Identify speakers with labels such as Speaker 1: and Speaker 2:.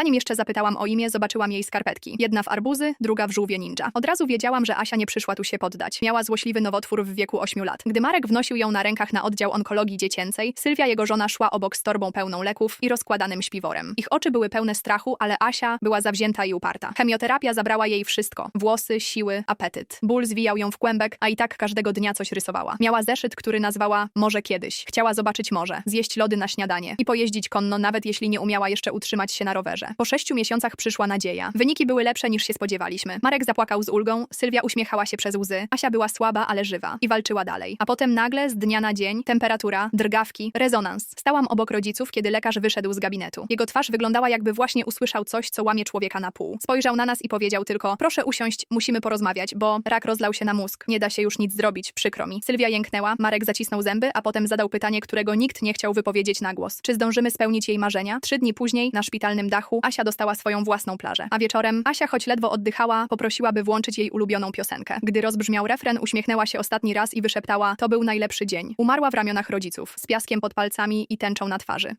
Speaker 1: Zanim jeszcze zapytałam o imię, zobaczyłam jej skarpetki. Jedna w arbuzy, druga w żółwie ninja. Od razu wiedziałam, że Asia nie przyszła tu się poddać. Miała złośliwy nowotwór w wieku 8 lat. Gdy Marek wnosił ją na rękach na oddział onkologii dziecięcej, Sylwia, jego żona, szła obok z torbą pełną leków i rozkładanym śpiworem. Ich oczy były pełne strachu, ale Asia była zawzięta i uparta. Chemioterapia zabrała jej wszystko. Włosy, siły, apetyt. Ból zwijał ją w kłębek, a i tak każdego dnia coś rysowała. Miała zeszyt, który nazwała Może kiedyś. Chciała zobaczyć morze, zjeść lody na śniadanie i pojeździć konno, nawet jeśli nie umiała jeszcze utrzymać się na rowerze. Po sześciu miesiącach przyszła nadzieja. Wyniki były lepsze niż się spodziewaliśmy. Marek zapłakał z ulgą, Sylwia uśmiechała się przez łzy, Asia była słaba, ale żywa i walczyła dalej. A potem nagle, z dnia na dzień, temperatura, drgawki, rezonans. Stałam obok rodziców, kiedy lekarz wyszedł z gabinetu. Jego twarz wyglądała jakby właśnie usłyszał coś, co łamie człowieka na pół. Spojrzał na nas i powiedział tylko, proszę usiąść, musimy porozmawiać, bo rak rozlał się na mózg. Nie da się już nic zrobić, przykro mi. Sylwia jęknęła, Marek zacisnął zęby, a potem zadał pytanie, którego nikt nie chciał wypowiedzieć na głos. Czy zdążymy spełnić jej marzenia? Trzy dni później, na szpitalnym dachu, Asia dostała swoją własną plażę. A wieczorem Asia, choć ledwo oddychała, poprosiła, by włączyć jej ulubioną piosenkę. Gdy rozbrzmiał refren, uśmiechnęła się ostatni raz i wyszeptała: To był najlepszy dzień. Umarła w ramionach rodziców, z piaskiem pod palcami i tęczą na twarzy.